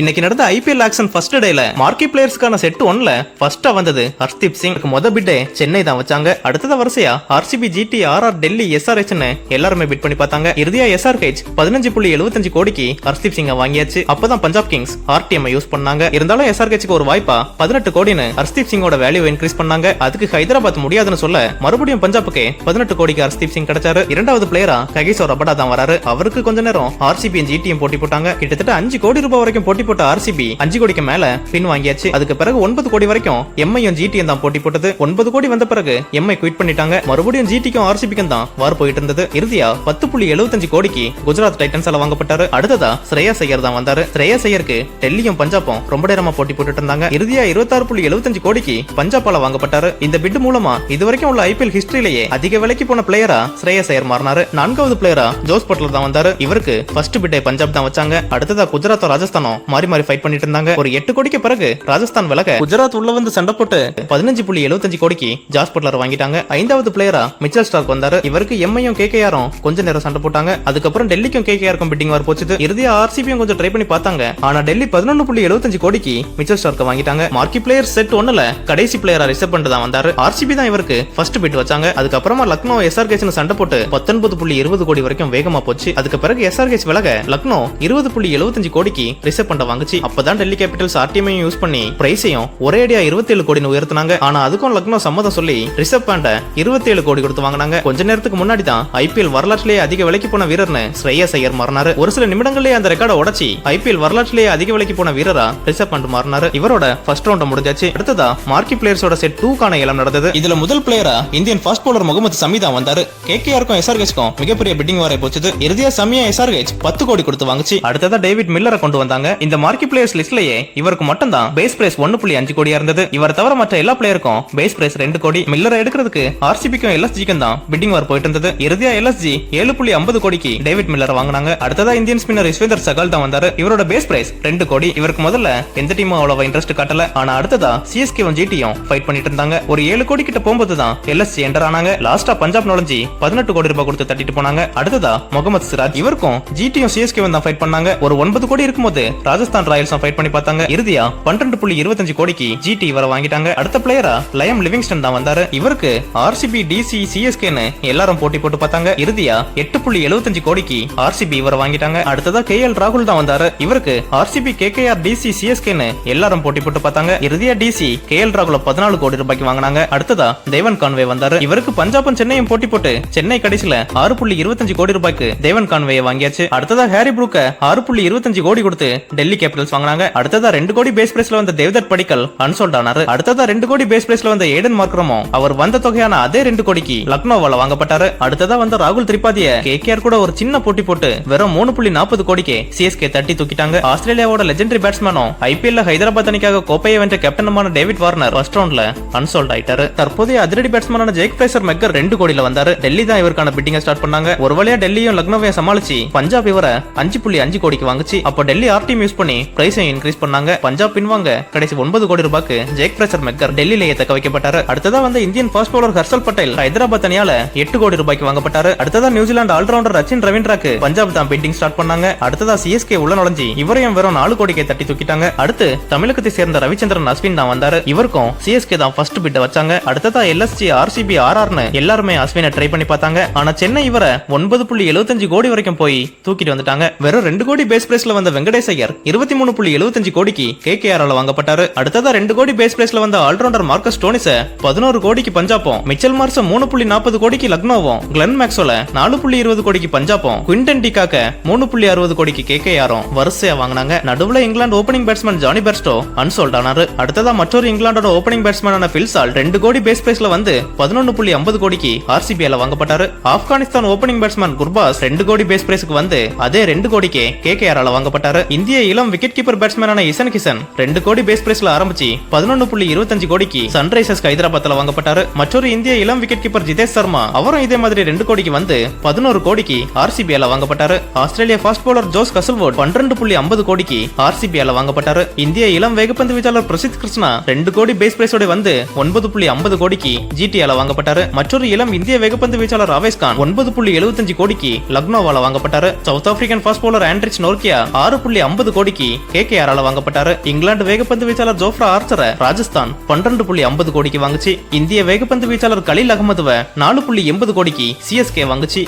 இன்னைக்கு நடந்த IPL auction first டேல மார்க்கி பிளேயர்ஸ்க்கான செட் ஒன்ல ஃபர்ஸ்டா வந்தது ஹர்ஷ்தீப் சிங். மொத பிட்டே சென்னை தான் வச்சாங்க. அடுத்தத வரிசையா RCB GT RR Delhi SRH எல்லாருமே பிட் பண்ணி பார்த்தாங்க. இறுதியா எஸ்ஆர்ஹெச் பதினஞ்சு புள்ளி எழுபத்தஞ்சு கோடிக்கு ஹர்ஷ்தீப் சிங்க வாங்கியாச்சு. அப்பதான் பஞ்சாப் கிங்ஸ் ஆர்டிஎம் யூஸ் பண்ணாங்க. இருந்தாலும் எஸ்ஆர்ஹெச்க்கு ஒரு வாய்ப்பா பதினெட்டு கோடின்னு ஹர்ஷ்தீப் சிங்கோட வேல்யூ இன்க்ரீஸ் பண்ணாங்க. அதுக்கு ஹைதராபாத் முடியாதுன்னு சொல்ல மறுபடியும் பஞ்சாபுக்கு பதினெட்டு கோடிக்கு ஹர்ஷ்தீப் சிங் கிடைச்சாரு. இரண்டாவது பிளேயரா ககிசோ ரபடா தான் வராரு. அவருக்கு கொஞ்ச நேரம் ஆர்சிபி ஜிடிஎம் போட்டி போட்டாங்க. கிட்டத்தட்ட அஞ்சு கோடி ரூபாய் வரைக்கும் போட்டி போட்ட ஆர்சிபி அஞ்சு கோடிக்கு மேல பின் வாங்கியாச்சு. அதுக்கு பிறகு ஒன்பது கோடி வரைக்கும் எம்ஐயும் ஜிடியும் தான் போட்டி போட்டது. ஒன்பது கோடி வந்த பிறகு எம்ஐ குவிட் பண்ணிட்டாங்க. மறுபடியும் ஜிடிக்கும் ஆர்சிபிக்கும் தான் வார் போயிட்டு இருந்தது. இறுதியா பத்து புள்ளி எழுபத்தஞ்சு கோடிக்கு குஜராத் டைட்டன்ஸால வாங்கப்பட்டாரு அடுத்ததா ஸ்ரேயா ஐயர் தான் வந்தாரு. ஸ்ரேயா ஐயருக்கு டெல்லியும் பஞ்சாபும் ரொம்ப நேரமா போட்டி போட்டுட்டு இருந்தாங்க. இறுதியா இருபத்தாறு புள்ளி எழுபத்தஞ்சு கோடிக்கு பஞ்சாபால வாங்கப்பட்டாரு இந்த பிட் மூலமா இதுவரைக்கும் உள்ள ஐபிஎல் ஹிஸ்டரியிலேயே அதிக விலைக்கு போன பிளேயரா ஸ்ரேயா ஐயர் மாறினாரு. நான்காவது பிளேயரா ஜோஸ் பட்லர் தான் வந்தாரு. இவருக்கு ஃபர்ஸ்ட் பிட்டை பஞ்சாப் தான் வச்சாங்க. அடுத்ததா குஜராத்தும் ராஜஸ்தானும் மாறி மாறி ஃபைட் பண்ணிட்டு இருந்தாங்க. ஒரு எட்டு கோடிக்கு பிறகு ராஜஸ்தான் விலக குஜராத் உள்ள வந்து சண்டை போட்டு பதினஞ்சு புள்ளி எழுபத்தஞ்சு கோடிக்கு ஜாஸ் பட்லர் வாங்கிட்டாங்க. ஐந்தாவது பிளேயரா மிச்சல் ஸ்டார்க் வந்தாரு. இவருக்கு எம்ஐயும் கேகேஆரும் கொஞ்ச நேரம் சண்டை போட்டாங்க. அதுக்கப்புறம் டெல்லிக்கும் கேகேஆருக்கும் பிட்டிங் வர போச்சுது. இறுதியா ஆர்சிபியும் கொஞ்சம் ட்ரை பண்ணி பார்த்தாங்க. ஆனா டெல்லி பதினொன்னு புள்ளி எழுபத்தஞ்சு கோடிக்கு மிச்சல் ஸ்டார்க்க வாங்கிட்டாங்க. மார்க்கி பிளேயர் செட் ஒண்ணுல கடைசி பிளேயரா ரிசர்வ் பண்ணிட்டு தான் வந்தாரு. ஆர்சிபி தான் இவருக்கு ஃபர்ஸ்ட் பிட் வச்சாங்க. அதுக்கப்புறமா லக்னோ எஸ்ஆர்கேஸ் சண்டை போட்டு பத்தொன்பது புள்ளி இருபது கோடி வரைக்கும் வேகமா போச்சு. அதுக்கு பிறகு எஸ்ஆர்கேஸ் விலக லக்னோ இருபது புள்ளி எழுபத்தஞ்சு கோடிக்கு ரிசர்வ் பண்ண வாங்குச்சு. அப்பதான் டெல்லி கேபிட்டல்ஸ் ஆர்டிஎம் யூஸ் பண்ணி பிரைஸையும் ஒரே அடியா இருபத்தி ஏழு உயர்த்தினாங்க. ஆனா அதுக்கும் லக்னோ சம்மதம் சொல்லி ரிஷப் பேண்ட இருபத்தி ஏழு கோடி கொடுத்து வாங்கினாங்க. கொஞ்ச நேரத்துக்கு முன்னாடி தான் ஐபிஎல் வரலாற்றிலேயே அதிக விலைக்கு போன வீரர்னு ஸ்ரேயஸ் ஐயர் மாறினாரு. ஒரு சில நிமிடங்களே அந்த ரெக்கார்டை உடைச்சி ஐபிஎல் வரலாற்றிலேயே அதிக விலைக்கு போன வீரரா ரிசர்வ் பேண்ட் மாறினாரு. இவரோட ஃபர்ஸ்ட் ரவுண்ட் முடிஞ்சாச்சு. அடுத்ததா மார்க்கி பிளேயர்ஸோட செட் டூக்கான இளம் நடந்தது. இதுல முதல் பிளேயரா Indian fast bowler Mohammed Shami தான் வந்தாரு. கேகேஆருக்கும் எஸ்ஆர்ஹெச்க்கும் மிகப்பெரிய பிட்டிங் வரை போச்சு இறுதியா சமியா எஸ்ஆர்ஹெச் பத்து கோடி கொடுத்து வாங்குச்சு. அடுத்ததா டேவிட் மில்லரை கொண்டு வந்தாங்க. இந்த மார்க்கி பிளேயர்ஸ் லிஸ்ட்லயே இவருக்கு மட்டும் தான் பேஸ் பிரைஸ் ஒன்னு புள்ளி அஞ்சு கோடியா இருந்தது. இவர் தவிர மற்ற எல்லா பிளேயருக்கும் பேஸ் பிரைஸ் ரெண்டு கோடி மில்லரை எடுக்கிறதுக்கு ஆர்சிபிக்கும் எல்எஸ்ஜிக்கும் தான் பிட்டிங் வார் போயிட்டு இருந்தது. இறுதியா எல்எஸ்ஜி ஏழு புள்ளி ஐம்பது கோடிக்கு டேவிட் மில்லர் வாங்கினாங்க. அடுத்ததா இந்தியன் ஸ்பின்னர் யுஸ்வேந்தர் சகால் தான் வந்தாரு. இவரோட பேஸ் பிரைஸ் ரெண்டு கோடி. இவருக்கு முதல்ல எந்த டீமும் அவ்வளவு இன்ட்ரெஸ்ட் காட்டல. ஆனா அடுத்ததா சிஎஸ்கேவும் ஜிடியும் ஃபைட் பண்ணிட்டு இருந்தாங்க. ஒரு ஏழு கோடி கிட்ட போகும்போது தான் எல்எஸ்ஜி என்டர் ஆனாங்க. லாஸ்டா பஞ்சாப் நுழைஞ்சி பதினெட்டு கோடி ரூபாய் கொடுத்து தட்டிட்டு போனாங்க. அடுத்ததா முகமது சிராஜ் இவருக்கும் ஜிடியும் சிஎஸ்கேவும் தான் ஃபைட் பண்ணாங்க. ஒரு ஒன்பது கோடி இருக்கும்போது ராஜஸ்தான் ராயல்ஸும் ஃபைட் பண்ணி பார்த்தாங்க. இறுதியா பன்னெண்டு புள்ளி இருபத்தஞ்சு கோடிக்கு ஜிடி வர வாங்கிட்டாங்க. அடுத்த பிளேயரா லயம் லிவிங்ஸ்டன் தான் வந்தாரு. இவருக்கு ஆர்சிபி டிசி சிஎஸ்கேன்னு எல்லாரும் போட்டி போட்டு பார்த்தாங்க. இறுதியா எட்டு புள்ளி எழுபத்தஞ்சு கோடிக்கு ஆர்சிபி இவரை வாங்கிட்டாங்க. அடுத்ததா கே எல் ராகுல் தான் வந்தாரு. இவருக்கு RCB K K R DC சிஎஸ்கேன்னு எல்லாரும் போட்டி போட்டு பார்த்தாங்க. இறுதியா டிசி கே எல் ராகுல பதினாலு கோடி ரூபாய்க்கு வாங்கினாங்க. அடுத்ததா தேவன் கான்வே வந்தாரு. இவருக்கு பஞ்சாபும் சென்னையும் போட்டி போட்டு சென்னை கடைசியில ஆறு புள்ளி இருபத்தஞ்சு கோடி ரூபாய்க்கு தேவன் கான்வே வாங்கியாச்சு. அடுத்ததா ஹாரி புரூக்க ஆறு புள்ளி இருபத்தஞ்சு கோடி கொடுத்து டெல்லி டெல்லி கேபிட்டல்ஸ் வாங்கினாங்க. அடுத்ததா ரெண்டு கோடி பேஸ் பிரைஸ்ல வந்த தேவ்தத் படிக்கல் அன்சோல்ட் ஆனாரு. அடுத்ததா ரெண்டு கோடி பேஸ் பிரைஸ்ல வந்த ஏடன் மார்க்ரமோ அவர் வந்த தொகையான அதே ரெண்டு கோடிக்கு லக்னோவால வாங்கப்பட்டாரு. அடுத்ததா வந்த ராகுல் திரிபாதிய கேகேஆர் கூட ஒரு சின்ன போட்டி போட்டு வெறும் மூணு புள்ளி நாற்பது கோடிக்கு சிஎஸ்கே தட்டி தூக்கிட்டாங்க. ஆஸ்திரேலியாவோட லெஜெண்டரி பேட்ஸ்மேனும் ஐபிஎல் ஹைதராபாத் அணிக்காக கோப்பையை வென்ற கேப்டனுமான டேவிட் வார்னர் ஃபர்ஸ்ட் ரவுண்ட்ல அன்சோல்ட் ஆயிட்டாரு. தற்போதைய அதிரடி பேட்ஸ்மேனான ஜேக் பிரேசர் மெக்கர் ரெண்டு கோடியில வந்தாரு. டெல்லி தான் இவருக்கான பிட்டிங்க ஸ்டார்ட் பண்ணாங்க. ஒரு வழியா டெல்லியும் லக்னோவையும் சமாளிச்சு பஞ்சாப் இவரை அஞ்சு புள்ளி அஞ்சு கோடிக்கு வாங்குச்சு. அப்போ டெல்லி ஆர்டிஎம் யூஸ் பண்ணி பிரைஸையும் இன்க்ரீஸ் பண்ணாங்க. பஞ்சாப் பின்வாங்க கடைசி ஒன்பது கோடி ரூபாய்க்கு ஜெய்க் பிரேசர் மெக்கர் டெல்லியிலேயே தக்க வைக்கப்பட்டாரு அடுத்ததா வந்து Indian fast bowler Harshal Patel Hyderabad அணியால எட்டு கோடி ரூபாய்க்கு வாங்கப்பட்டாரு. அடுத்ததா New Zealand all rounder Rachin ரவீந்திராக்கு Punjab தான் பிட்டிங் ஸ்டார்ட் பண்ணாங்க. அடுத்ததா சிஎஸ்கே உள்ள நுழைஞ்சி இவரையும் வெறும் நாலு கோடிக்கே தட்டி தூக்கிட்டாங்க. அடுத்து தமிழகத்தை சேர்ந்த ரவிச்சந்திரன் அஸ்வின் தான் வந்தாரு. இவருக்கும் சிஎஸ்கே தான் ஃபர்ஸ்ட் பிட் வச்சாங்க. அடுத்ததா எல்எஸ்சி ஆர்சிபி ஆர்ஆர்னு எல்லாருமே அஸ்வினை ட்ரை பண்ணி பார்த்தாங்க. ஆனா சென்னை இவரை ஒன்பது புள்ளி எழுபத்தஞ்சு கோடி வரைக்கும் போய் தூக்கிட்டு வந்துட்டாங்க. வெறும் ரெண்டு கோடி பேஸ் பிரைஸ்ல வந்த வெங்கடேஷ் ஐயர் இருபத்தி மூணு புள்ளி எழுபத்தஞ்சு கோடிக்கு கே கே கேகேஆர்ல வாங்கப்பட்டாரு. அடுத்ததா ரெண்டு கோடி பேஸ் பிளேஸ்ல வந்த ஆல்ரவுண்டர் மார்க்கஸ் டோனிஸ பதினோரு கோடிக்கு பஞ்சாப்பும். மிச்சல் மார்ஸ் மூணு புள்ளி நாற்பது கோடிக்கு லக்னோவும். கிளன் மேக்ஸோல நாலு புள்ளி இருபது கோடிக்கு பஞ்சாப்பும். குவிண்டன் டிகாக்க மூணு புள்ளி அறுபது கோடிக்கு கே கே ஆரோ வரிசையா வாங்கினாங்க. நடுவுல England opening batsman Jonny Bairstow unsold ஆனாரு. அடுத்ததா மற்றொரு இங்கிலாந்தோட ஓப்பனிங் பேட்ஸ்மேனான பில்சால் ரெண்டு கோடி பேஸ் பிரைஸ்ல வந்து பதினொன்னு புள்ளி ஐம்பது கோடிக்கு ஆர்சிபிஎல வாங்கப்பட்டாரு. ஆப்கானிஸ்தான் ஓப்பனிங் பேட்ஸ்மேன் குர்பாஸ் ரெண்டு கோடி பேஸ் பிளேஸ்க்கு வந்து அதே ரெண்டு கோடிக்கு கேகேஆரால வாங்கப்பட்டாரு. இந்திய இளம் விக்கெட் கீப்பர் பேட்ஸ்மேனான இசன் கிசன் ரெண்டு கோடி பேஸ் பிரைஸ்ல ஆரம்பிச்சு பதினொன்னு புள்ளி இருபத்தஞ்சு கோடிக்கு சன்ரைசர்ஸ் ஹைதராபாத்ல வாங்கப்பட்டாரு. மற்றொரு இந்திய இளம் விக்கெட் கீப்பர் ஜிதேஷ் சர்மா அவரும் இதே மாதிரி ரெண்டு கோடிக்கு வந்து பதினோரு கோடிக்கு ஆர்சிபிஎல வாங்கப்பட்டாரு. Australia fast bowler Josh Hazlewood பன்னிரண்டு புள்ளி ஐம்பது கோடிக்கு ஆர்சிபிஎல வாங்கப்பட்டாரு. இந்திய இளம் வேகப்பந்து வீச்சாளர் பிரசித் கிருஷ்ணா ரெண்டு கோடி பேஸ் பிரைஸோட வந்து ஒன்பது புள்ளி ஐம்பது கோடிக்கு ஜிடிஆல வாங்கப்பட்டாரு. மற்றொரு இளம் இந்திய வேகப்பந்து வீச்சாளர் ஆவேஸ் கான் ஒன்பது புள்ளி எழுபத்தஞ்சு கோடிக்கு லக்னோவால வாங்கப்பட்டாரு. South African fast bowler Anrich Nortje ஆறு புள்ளி ஐம்பது கோடி கோடிக்கு கே கே ஆரால வாங்கப்பட்டாரு. இங்கிலாந்து வேகப்பந்து வீச்சாளர் ஜோஃப்ரா ஆர்ச்சரை ராஜஸ்தான் பன்னிரண்டு புள்ளி ஐம்பது கோடிக்கு வாங்குச்சு. இந்திய வேகப்பந்து வீச்சாளர் கலீல் அகமதுவை நாலு புள்ளி எண்பது கோடிக்கு சிஎஸ்கே வாங்குச்சு.